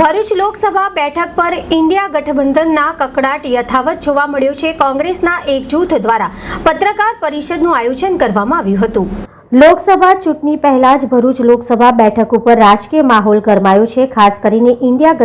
ભરૂચ લોકસભા બેઠક પર ઇન્ડિયા ગઠબંધનના કકડાટ યથાવત જોવા મળ્યો છે. કોંગ્રેસના એક જૂથ દ્વારા પત્રકાર પરિષદનું આયોજન કરવામાં આવ્યું હતું. લોકસભા ચૂંટણી પહેલા જ ભરૂચ લોકસભા બેઠક ઉપર રાજકીય માહોલ ગરમાયો છે. ખાસ કરીને ઇન્ડિયા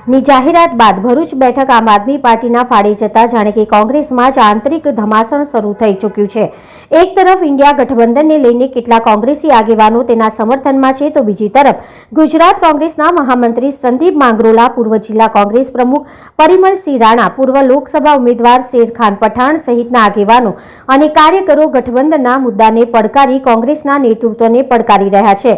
ગઠબંધનની જાહેરાત બાદ ભરૂચ બેઠક આમ આદમી પાર્ટીના ફાળે જતા જાણે કે કોંગ્રેસમાં જ આંતરિક ધમાસણ શરૂ થઈ ચૂક્યું છે. એક તરફ ઇન્ડિયા ગઠબંધનને લઈને કેટલા કોંગ્રેસી આગેવાનો તેના સમર્થનમાં છે તો બીજી તરફ ગુજરાત કોંગ્રેસના મહામંત્રી સંદીપ માંગરોલા, પૂર્વ જિલ્લા કોંગ્રેસ પ્રમુખ પરિમલસિંહ રાણા, પૂર્વ લોકસભા ઉમેદવાર શેરખાન પઠાણ સહિતના આગેવાનો અને કાર્યકરો ગઠબંધનના મુદ્દાને પડકારી કોંગ્રેસના નેતૃત્વને પડકારી રહ્યા છે.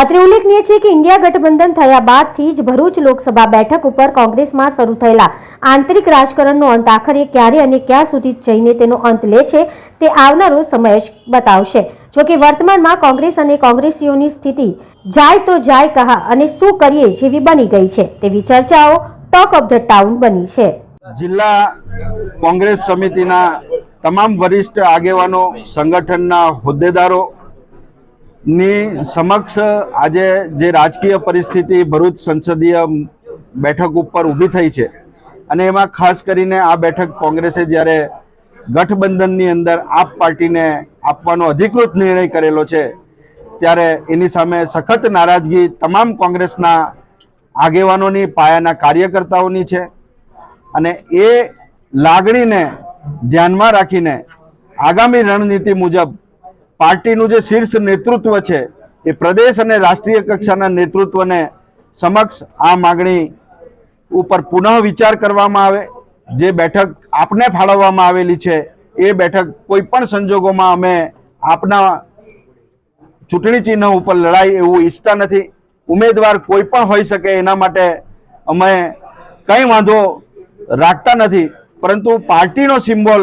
અત્રે ઉલ્લેખનીય છે કે ઇન્ડિયા ગઠબંધન થયા બાદથી જ ભરૂચ લોકસભા બેઠક ઉપર કોંગ્રેસમાં શરૂ થયેલા આંતરિક રાજકારણનો અંત આખરે ક્યારે અને ક્યાં સુધી જઈને તેનો અંત લે છે તે આવનારો સમય જ બતાવશે. જોકે વર્તમાનમાં કોંગ્રેસ અને કોંગ્રેસીઓની સ્થિતિ જાય તો જાય કહા અને શું કરીએ જેવી બની ગઈ છે તેવી ચર્ચાઓ ટોક ઓફ ધ ટાઉન બની છે. જિલ્લા કોંગ્રેસ સમિતિના તમામ વરિષ્ઠ આગેવાનો, સંગઠનના હોદ્દેદારો ની સમક્ષ આજે જે રાજકીય પરિસ્થિતિ ભરૂચ સંસદીય બેઠક ઉપર ઊભી થઈ છે અને એમાં ખાસ કરીને આ બેઠક કોંગ્રેસે જ્યારે ગઠબંધનની અંદર આપ પાર્ટીને આપવાનો અધિકૃત નિર્ણય કરેલો છે, ત્યારે એની સામે સખત નારાજગી તમામ કોંગ્રેસના આગેવાનોની, પાયાના કાર્યકર્તાઓની છે અને એ લાગણીને ધ્યાનમાં રાખીને આગામી રણનીતિ મુજબ પાર્ટીનું જે શીર્ષ નેતૃત્વ છે, એ પ્રદેશ અને રાષ્ટ્રીય કક્ષાના નેતૃત્વને સમક્ષ આ માગણી ઉપર પુનઃ વિચાર કરવામાં આવે. જે બેઠક આપને ફાળવવામાં આવેલી છે, એ બેઠક કોઈ પણ સંજોગોમાં અમે આપના ચૂંટણી ચિહ્ન ઉપર લડાઈ એવું ઈચ્છતા નથી. ઉમેદવાર કોઈ પણ હોઈ શકે એના માટે અમે કંઈ વાંધો રાખતા નથી. પરંતુ પાર્ટીનો સિમ્બોલ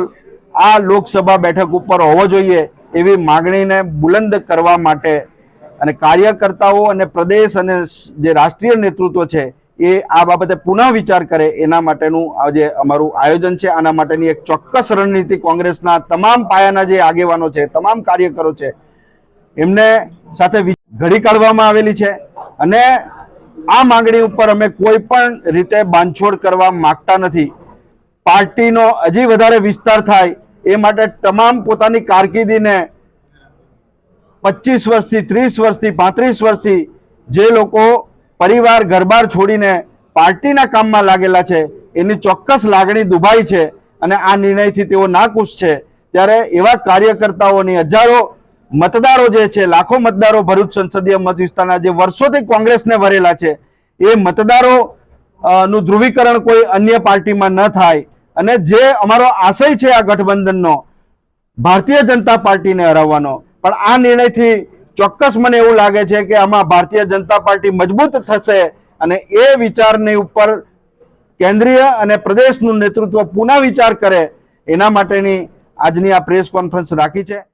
આ લોકસભા બેઠક ઉપર હોવો જોઈએ. એવી માગણીને બુલંદ કરવા માટે અને કાર્યકર્તાઓ અને પ્રદેશ અને જે રાષ્ટ્રીય નેતૃત્વ છે, એ આ બાબતે પુનઃ વિચાર કરે એના માટેનું આજે અમારું આયોજન છે. આના માટેની એક ચોક્કસ રણનીતિ કોંગ્રેસના તમામ પાયાના જે આગેવાનો છે, તમામ કાર્યકરો છે, એમને સાથે ઘડી કાઢવામાં આવેલી છે અને આ માંગણી ઉપર અમે કોઈ પણ રીતે બાંધછોડ કરવા માંગતા નથી. પાર્ટીનો હજી વધારે વિસ્તાર થાય એ માટે તમામ પોતાની કારકિર્દીને પચીસ વર્ષથી, ત્રીસ વર્ષથી, પાંત્રીસ વર્ષથી જે લોકો પરિવાર ઘરબાર છોડીને પાર્ટીના કામમાં લાગેલા છે, એની ચોક્કસ લાગણી દુભાઈ છે અને આ નિર્ણયથી તેઓ નાખુશ છે. ત્યારે એવા કાર્યકર્તાઓની હજારો મતદારો જે છે, લાખો મતદારો ભરૂચ સંસદીય મત વિસ્તારના જે વર્ષોથી કોંગ્રેસને વરેલા છે, એ મતદારો નું ધ્રુવીકરણ કોઈ અન્ય પાર્ટીમાં ન થાય. અને જે અમારો આશય છે આ ગઠબંધનનો, ભારતીય જનતા પાર્ટીને હરાવવાનો. પણ આ નિર્ણયથી ચોક્કસ મને એવું લાગે છે કે આમાં ભારતીય જનતા પાર્ટી મજબૂત થશે અને એ વિચારની ઉપર કેન્દ્રીય અને પ્રદેશનું નેતૃત્વ પુનઃ વિચાર કરે, એના માટેની આજની આ પ્રેસ કોન્ફરન્સ રાખી છે.